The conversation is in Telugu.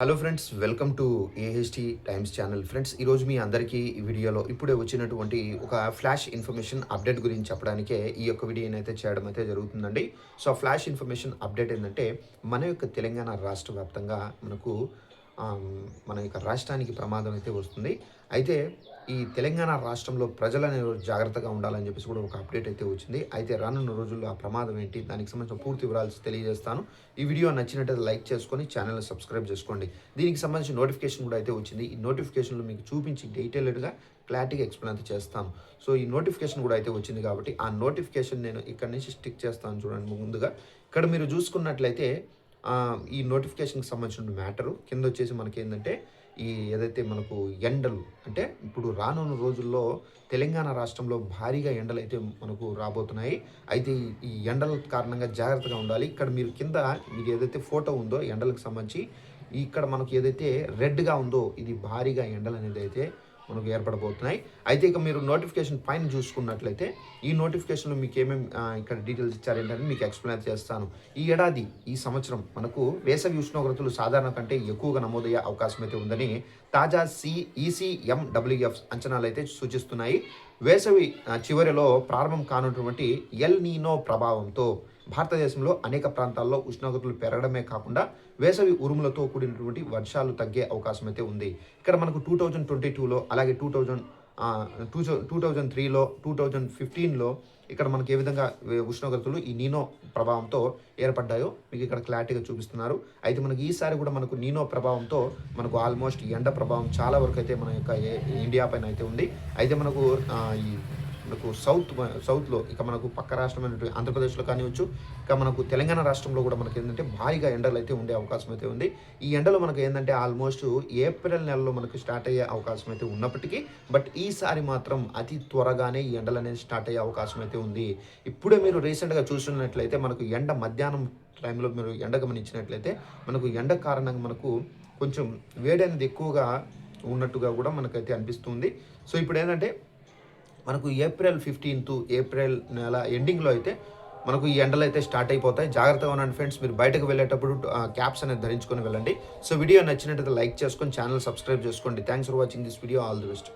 Hello friends welcome to AHT times channel friends ఈరోజు మీ అందరికీ ఈ వీడియోలో ఇప్పుడే వచ్చినటువంటి ఒక ఫ్లాష్ ఇన్ఫర్మేషన్ అప్డేట్ గురించి చెప్పడానికే ఈ యొక్క వీడియోని అయితే చేయడం అయితే జరుగుతుందండి. సో ఫ్లాష్ ఇన్ఫర్మేషన్ అప్డేట్ ఏంటంటే మన యొక్క తెలంగాణ రాష్ట్ర వ్యాప్తంగా మనకు మన యొక్క రాష్ట్రానికి ప్రమాదం అయితే వస్తుంది. అయితే ఈ తెలంగాణ రాష్ట్రంలో ప్రజలు జాగ్రత్తగా ఉండాలని చెప్పేసి కూడా ఒక అప్డేట్ అయితే వచ్చింది. అయితే రానున్న రోజుల్లో ఆ ప్రమాదం ఏంటి? దానికి సంబంధించిన పూర్తి వివరాలు తెలియజేస్తాను. ఈ వీడియో నచ్చినట్టయితే లైక్ చేసుకొని ఛానల్ని సబ్స్క్రైబ్ చేసుకోండి. దీనికి సంబంధించిన నోటిఫికేషన్ కూడా అయితే వచ్చింది. ఈ నోటిఫికేషన్లో మీకు చూపించి డీటెయిల్డ్గా క్లారిటీగా ఎక్స్ప్లెయిన్ అయితే చేస్తాను. సో ఈ నోటిఫికేషన్ కూడా అయితే వచ్చింది కాబట్టి ఆ నోటిఫికేషన్ నేను ఇక్కడ నుంచి స్టిక్ చేస్తాను చూడండి ముందుగా. ఇక్కడ మీరు చూసుకున్నట్లయితే ఈ నోటిఫికేషన్కి సంబంధించిన మ్యాటరు కింద వచ్చేసి మనకి ఏంటంటే ఈ ఏదైతే మనకు ఎండలు అంటే ఇప్పుడు రానున్న రోజుల్లో తెలంగాణ రాష్ట్రంలో భారీగా ఎండలు అయితే మనకు రాబోతున్నాయి. అయితే ఈ- ఈ ఎండల కారణంగా జాగ్రత్తగా ఉండాలి. ఇక్కడ మీరు కింద మీకు ఏదైతే ఫోటో ఉందో ఎండలకు సంబంధించి ఇక్కడ మనకు ఏదైతే రెడ్గా ఉందో ఇది భారీగా ఎండలు అనేది అయితే మనకు ఏర్పడబోతున్నాయి. అయితే ఇక మీరు నోటిఫికేషన్ పైన చూసుకున్నట్లయితే ఈ నోటిఫికేషన్లో మీకు ఏమేమి ఇక్కడ డీటెయిల్స్ ఇచ్చారేంటని మీకు ఎక్స్ప్లెయిన్ చేస్తాను. ఈ ఏడాది ఈ సంవత్సరం మనకు వేసవి ఉష్ణోగ్రతలు సాధారణ కంటే ఎక్కువగా నమోదయ్యే అవకాశం అయితే ఉందని తాజా సిఈసిఎండబ్ల్యూఎఫ్ అంచనాలు అయితే సూచిస్తున్నాయి. వేసవి చివరిలో ప్రారంభం కానున్నటువంటి ఎల్ నీనో ప్రభావంతో భారతదేశంలో అనేక ప్రాంతాల్లో ఉష్ణోగ్రతలు పెరగడమే కాకుండా వేసవి ఉరుములతో కూడినటువంటి వర్షాలు తగ్గే అవకాశం అయితే ఉంది. ఇక్కడ మనకు టూ థౌజండ్ ట్వంటీ టూలో అలాగే two thousand two two thousand త్రీలో టూ థౌజండ్ ఫిఫ్టీన్లో ఇక్కడ మనకి ఏ విధంగా ఉష్ణోగ్రతలు ఈ నీనో ప్రభావంతో ఏర్పడ్డాయో మీకు ఇక్కడ క్లారిటీగా చూపిస్తున్నారు. అయితే మనకి ఈసారి కూడా మనకు నీనో ప్రభావంతో మనకు ఆల్మోస్ట్ ఎండ ప్రభావం చాలా వరకు అయితే మన యొక్క ఇండియా పైన అయితే ఉంది. అయితే మనకు ఈ మనకు సౌత్ సౌత్లో ఇక మనకు పక్క రాష్ట్రమైనటువంటి ఆంధ్రప్రదేశ్లో కానివచ్చు ఇక మనకు తెలంగాణ రాష్ట్రంలో కూడా మనకి ఏంటంటే భారీగా ఎండలు అయితే ఉండే అవకాశం అయితే ఉంది. ఈ ఎండలు మనకు ఏంటంటే ఆల్మోస్ట్ ఏప్రిల్ నెలలో మనకు స్టార్ట్ అయ్యే అవకాశం అయితే ఉన్నప్పటికీ బట్ ఈసారి మాత్రం అతి త్వరగానే ఈ ఎండలు అనేది స్టార్ట్ అయ్యే అవకాశం అయితే ఉంది. ఇప్పుడే మీరు రీసెంట్గా చూస్తున్నట్లయితే మనకు ఎండ మధ్యాహ్నం టైంలో మీరు ఎండ గమనించినట్లయితే మనకు ఎండ కారణంగా మనకు కొంచెం వేడి అనేది ఎక్కువగా ఉన్నట్టుగా కూడా మనకైతే అనిపిస్తుంది. సో ఇప్పుడు ఏంటంటే మనకు ఏప్రిల్ ఫిఫ్టీన్త్ ఏప్రిల్ నెల ఎండింగ్లో అయితే మనకు ఈ ఎండలు అయితే స్టార్ట్ అయిపోతాయి. జాగ్రత్తగా ఉండండి ఫ్రెండ్స్. మీరు బయటకు వెళ్ళేటప్పుడు క్యాప్స్ అనేది ధరించుకొని వెళ్ళండి. సో వీడియో నచ్చినట్టయితే లైక్ చేసుకొని ఛానల్ సబ్స్క్రైబ్ చేసుకోండి. Thanks for watching this video. All the best.